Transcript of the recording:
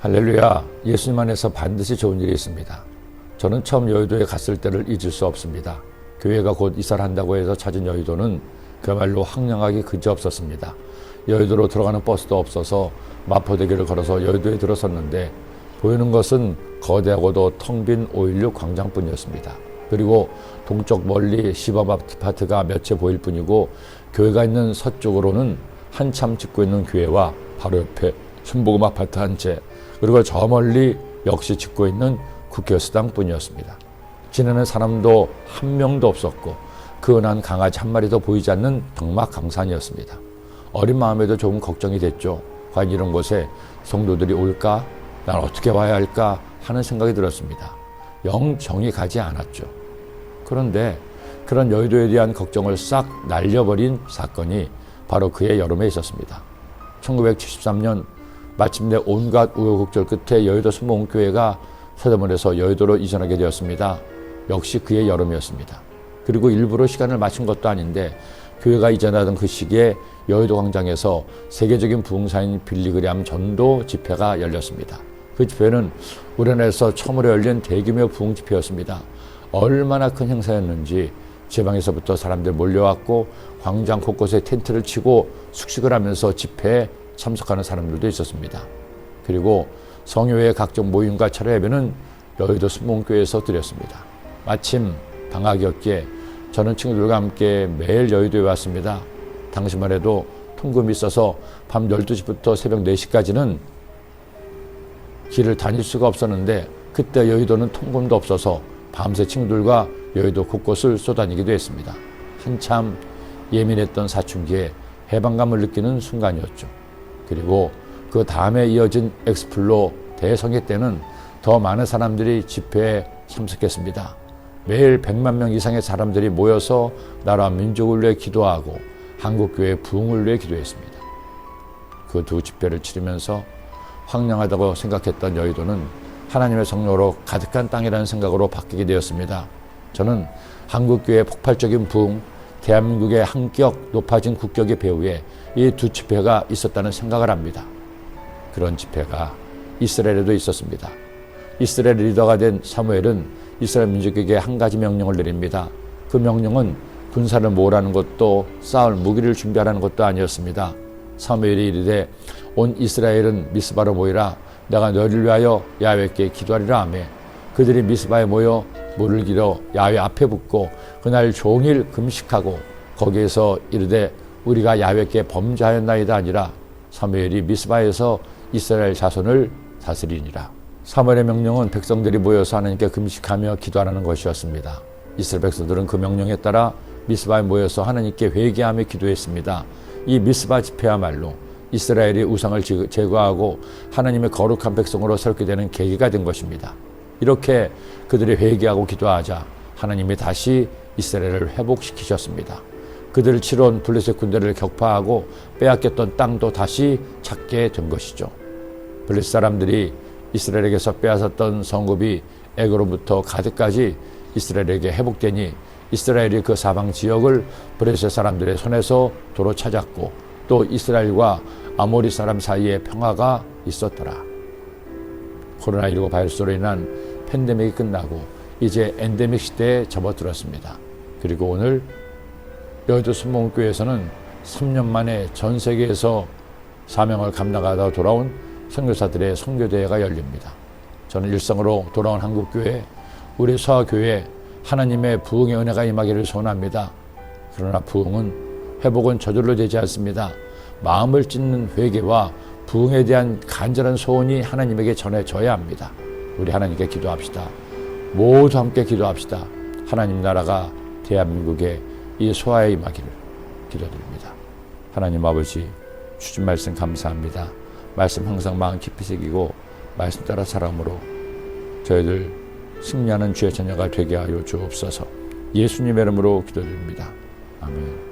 할렐루야. 예수님 안에서 반드시 좋은 일이 있습니다. 저는 처음 여의도에 갔을 때를 잊을 수 없습니다. 교회가 곧 이사를 한다고 해서 찾은 여의도는 그야말로 황량하기 그지없었습니다. 여의도로 들어가는 버스도 없어서 마포대교를 걸어서 여의도에 들어섰는데 보이는 것은 거대하고도 텅 빈 516 광장뿐이었습니다. 그리고 동쪽 멀리 시범 아파트가 몇 채 보일 뿐이고 교회가 있는 서쪽으로는 한참 짓고 있는 교회와 바로 옆에 순복음 아파트 한 채, 그리고 저 멀리 역시 짓고 있는 국교수당뿐이었습니다. 지내는 사람도 한 명도 없었고 그 은한 강아지 한 마리도 보이지 않는 병막 강산이었습니다. 어린 마음에도 조금 걱정이 됐죠. 과연 이런 곳에 성도들이 올까? 난 어떻게 와야 할까? 하는 생각이 들었습니다. 영 정이 가지 않았죠. 그런데 그런 여의도에 대한 걱정을 싹 날려버린 사건이 바로 그의 여름에 있었습니다. 1973년 마침내 온갖 우여곡절 끝에 여의도 순복음교회가 서대문에서 여의도로 이전하게 되었습니다. 역시 그의 여름이었습니다. 그리고 일부러 시간을 맞춘 것도 아닌데 교회가 이전하던 그 시기에 여의도 광장에서 세계적인 부흥사인 빌리그램 전도 집회가 열렸습니다. 그 집회는 우리나라에서 처음으로 열린 대규모 부흥 집회였습니다. 얼마나 큰 행사였는지 지방에서부터 사람들 몰려왔고 광장 곳곳에 텐트를 치고 숙식을 하면서 집회에 참석하는 사람들도 있었습니다. 그리고 성교회의 각종 모임과 철회 예배는 여의도 순복음교회에서 드렸습니다. 마침 방학이었기에 저는 친구들과 함께 매일 여의도에 왔습니다. 당시만 해도 통금이 있어서 밤 12시부터 새벽 4시까지는 길을 다닐 수가 없었는데 그때 여의도는 통금도 없어서 밤새 친구들과 여의도 곳곳을 쏘다니기도 했습니다. 한참 예민했던 사춘기에 해방감을 느끼는 순간이었죠. 그리고 그 다음에 이어진 엑스플로 대성회 때는 더 많은 사람들이 집회에 참석했습니다. 매일 100만 명 이상의 사람들이 모여서 나라 민족을 위해 기도하고 한국교회 부흥을 위해 기도했습니다. 그 두 집회를 치르면서 황량하다고 생각했던 여의도는 하나님의 성령으로 가득한 땅이라는 생각으로 바뀌게 되었습니다. 저는 한국교회 폭발적인 부흥, 대한민국의 한격 높아진 국격의 배후에 이 두 집회가 있었다는 생각을 합니다. 그런 집회가 이스라엘에도 있었습니다. 이스라엘 리더가 된 사무엘은 이스라엘 민족에게 한 가지 명령을 내립니다. 그 명령은 군사를 모으라는 것도 싸울 무기를 준비하라는 것도 아니었습니다. 사무엘이 이르되 온 이스라엘은 미스바로 모이라 내가 너희를 위하여 야훼께 기도하리라 하며 그들이 미스바에 모여 물을 길어 야훼 앞에 붙고 그날 종일 금식하고 거기에서 이르되 우리가 야훼께 범죄하였나이다 아니라 사무엘이 미스바에서 이스라엘 자손을 다스리니라. 사무엘의 명령은 백성들이 모여서 하나님께 금식하며 기도하라는 것이었습니다. 이스라엘 백성들은 그 명령에 따라 미스바에 모여서 하나님께 회개하며 기도했습니다. 이 미스바 집회야말로 이스라엘이 우상을 제거하고 하나님의 거룩한 백성으로 서게 되는 계기가 된 것입니다. 이렇게 그들이 회개하고 기도하자 하나님이 다시 이스라엘을 회복시키셨습니다. 그들을 치러온 블레셋 군대를 격파하고 빼앗겼던 땅도 다시 찾게 된 것이죠. 블레셋 사람들이 이스라엘에게서 빼앗았던 성급이 에그로부터 가드까지 이스라엘에게 회복되니 이스라엘이 그 사방 지역을 브레셋 사람들의 손에서 도로 찾았고 또 이스라엘과 아모리 사람 사이에 평화가 있었더라. 코로나19 바이러스로 인한 팬데믹이 끝나고 이제 엔데믹 시대에 접어들었습니다. 그리고 오늘 여의도 순복음교회에서는 3년 만에 전 세계에서 사명을 감당하다 돌아온 선교사들의 선교대회가 열립니다. 저는 일상으로 돌아온 한국교회, 우리 서하교회 하나님의 부흥의 은혜가 임하기를 소원합니다. 그러나 부흥은 회복은 저절로 되지 않습니다. 마음을 찢는 회개와 부흥에 대한 간절한 소원이 하나님에게 전해져야 합니다. 우리 하나님께 기도합시다. 모두 함께 기도합시다. 하나님 나라가 대한민국에 이 소아에 임하기를 기도드립니다. 하나님 아버지 주신 말씀 감사합니다. 말씀 항상 마음 깊이 새기고 말씀 따라 살아으로 저희들 승리하는 주의 자녀가 되게 하여 주옵소서. 예수님의 이름으로 기도드립니다. 아멘.